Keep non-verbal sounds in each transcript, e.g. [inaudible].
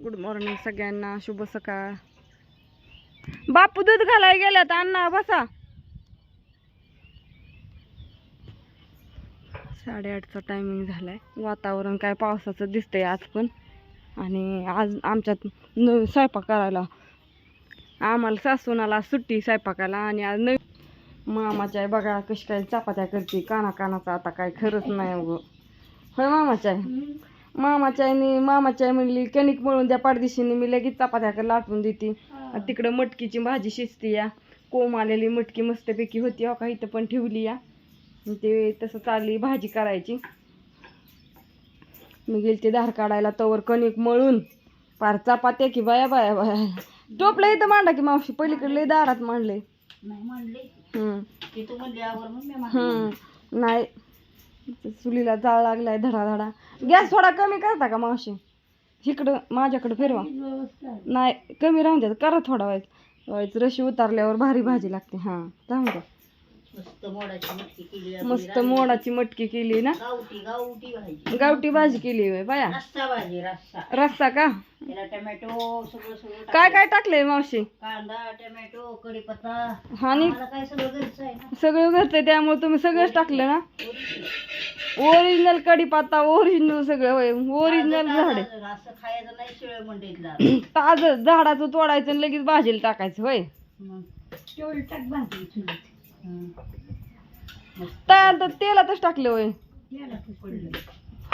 Good morning सगळ्यांना शुभ सकाळ. बापू दूध घालाय गेल्यात अण्णा बसा. साडेआठचा टायमिंग झालाय. वातावरण काय पावसाचं दिसतंय आज पण. आणि आज आमच्यात न स्वयंपाक करायला. आम्हाला सासूनाला सुट्टी स्वयंपाकाला आणि आज नवी मामाच्या बघा कशी काय चपात्या करते काना कानाचा आता काय खरंच नाही अगं होय मामाच्या आहे मामाच्या आईने मामाच्या आई म्हणली कणिक मळून द्या पाडदिशीने मी लगेच चपात्या लाटून देते. आणि तिकडं मटकीची भाजी शिजती या. कोंब आलेली मटकी मस्तपैकी होती हो का? इथं पण ठेवली या. ते तसं चालली भाजी करायची. मी गेली ते धार काढायला तवर कणिक मळून. पार चपात्या की बाया बाया बाया. टोपलं इथं मांडा की मावशी पलीकडे लय दारात मांडले. नाही नाही. चुलीला जाळ लागलाय धडा धडा गॅस थोडा कमी करता का मावशी? इकडं माझ्याकडं फिरवा. नाही कमी राहून द्या करा थोडा वेळ. व्हायचं रशी उतारल्यावर भारी भाजी लागते. हां राहून द्या. मस्त मोडाची मटकी केली आपली मस्त राहिली. मोडाची मटकी केली ना? गावठी गावठी भाजी. गावठी भाजी केली होय बाया. रस्सा भाजी रस्सा. रस्सा का? त्याला टोमॅटो सगळं सगळं काय टाकलं. काय टाकलंय मावशी? कांदा टोमॅटो कढीपत्ता. आणि काय सगळं घरचं आहे ना? सगळं घरचं आहे त्यामुळे तुम्ही सगळंच टाकलं ना? Original. ओरिजिनल कढीपत्ता ओरिजिनल सगळं होय ओरिजिनल झाड. आहे ताजं- असं खायचं नाही शिळे मंडईतला [clears throat] ताजं झाडाचं तोडायचं आणि लगेच भाजीला टाकायचं होय. मग. तेवढी टाक भाजी चुलीत. मस्त तयार तर तेलातच टाकले होय.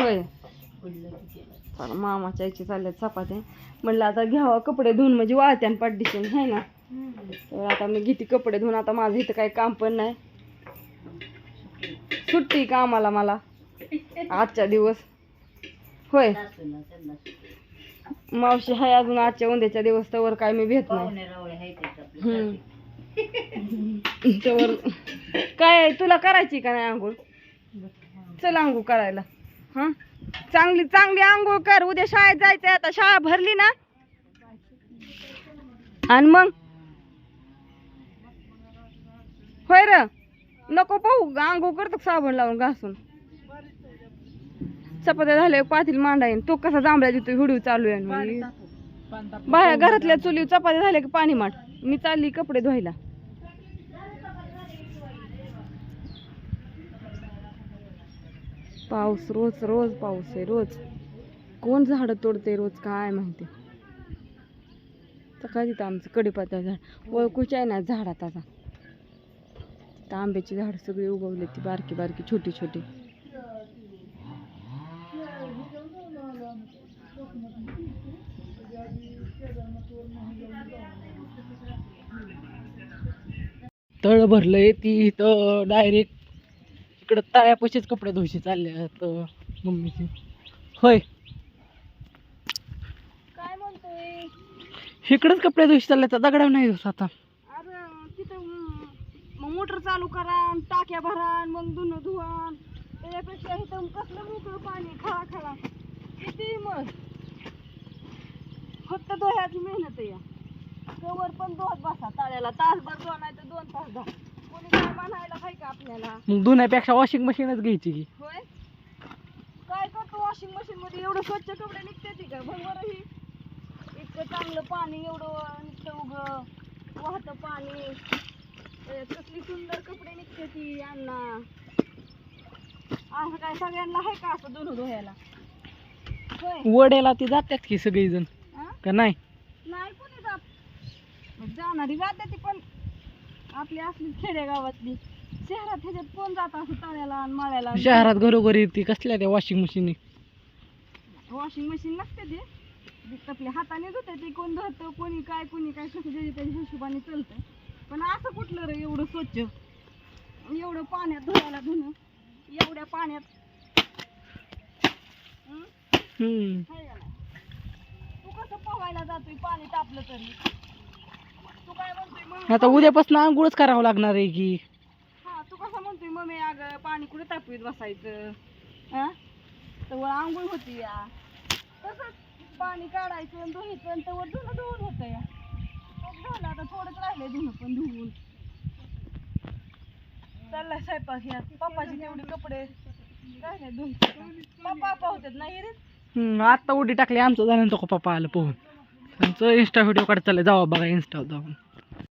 होय. की. चला मामाच्या आईची चालल्यात चपात्या. म्हणलं आता घ्यावा कपडे धुवून म्हणजे वाळत्यान पाठदिशीन है ना? तर आता मी घेते कपडे धुवून आता माझं इथं काही काम पण नाही. सुट्टी कामाला मला. आजच्या दिवस. होय. मावशी हाय अजून आजच्या उद्याच्या दिवस तर काय मी भेट नाही तर काय तुला करायची का नाही आंघोळ? चल आंघोळ करायला. हा? चांगली चांगली आंघोळ कर. उद्या शाळेत जायचंय आता. शाळा भरली ना? आणि मग? होय र. नको पाहू. आंघोळ करतो साबण लावून घासून. चपात्या झाल्या पातील मांडाईन तो कसा जांभळ्या देतो व्हिडिओ चालू आहे बाहेर घरातल्या चुली चपात्या झाल्या की पाणी माठ मी चालली कपडे धुवायला. पाऊस रोज रोज पाऊस आहे रोज. कोण झाडं तोडते रोज काय माहिती? सकाळी तिथं आमचं कडीपाता झाड ओळखूच आहे ना झाडात आता. तिथं आंब्याची झाडं सगळी उगवली ती बारकी बारकी छोटी छोटी. तळ भरलंय ती इथं डायरेक्ट इकडं तळ्यापाशीच कपडे धुशी चालले तर मम्मीची. होय. काय म्हणतोय? इकडंच कपडे धुशी चालले तर दगडाव नाही धुस आता. अरे तिथं मग मोटर चालू करा टाक्या भरा मग धुणं धुवा त्याच्यापेक्षा इथं कसलं मोकळं पाणी खळा खळा किती मग? फक्त दोह्याची मेहनत आहे. या कवर पण दोन बसा ताळ्याला. तासभर दोन आहे तर दोन तास धरा मग धुण्यापेक्षा वॉशिंग मशीनच घ्यायची की. होय? काय करतो वॉशिंग मशीन मध्ये? एवढं स्वच्छ कपडे निघते ती का? बघ बरं ही. इतकं चांगलं पाणी एवढं निघतं उग वाहतं पाणी. कसली सुंदर कपडे निघते ती अण्णा असं काय सगळ्यांना आहे का असं दोन धुवायला? होय. वड्याला ती जातात की सगळीजण? का नाही? नाही कोणी जात. जाणारी जाते ती पण. आपली असली खेडेगावातली. शहरात ह्याच्यात कोण जात असं तळ्याला आणि मळ्याला शहरात घरोघरी ती कसल्या त्या वॉशिंग मशीन वॉशिंग मशीन नसते ते. ती आपल्या हाताने धुते ते. कोण धुतं कोणी काय कोणी काय कसं त्याच्या त्याच्या हिशोबाने चालतंय. पण असं कुठलं रे एवढं स्वच्छ? एवढं पाण्यात धुवायला धुणं. एवढ्या पाण्यात. हं? हम्म. हाय का नाही? तू कसं पोहायला जातोय? पाणी तापलं तरी. काय म्हणतोय मग आता उद्यापासून आंघोळच करावं लागणार आहे की. हा तू कसं म्हणतोय मम्मी अगं पाणी कुठे तापवीत बसायचं? हा? आंघोळ होती या. तसंच पाणी काढायचं आणि धुवायचं आणि तवर धुणं धुवून होतं या. झालं आता थोडंच राहिलंय धुणं पण धुवून. चाललाय स्वयंपाक ह्या पप्पाची तेवढे कपडे राहिले धुवून पप्पा पाहतात नाही रे? हम्म, आत्ता उडी टाकली आमचं झालं तो पप्पा आलं पोहून. त्यांचं इंस्टा व्हिडिओ काढत चाललंय जावा बघा इंस्टा जाऊन.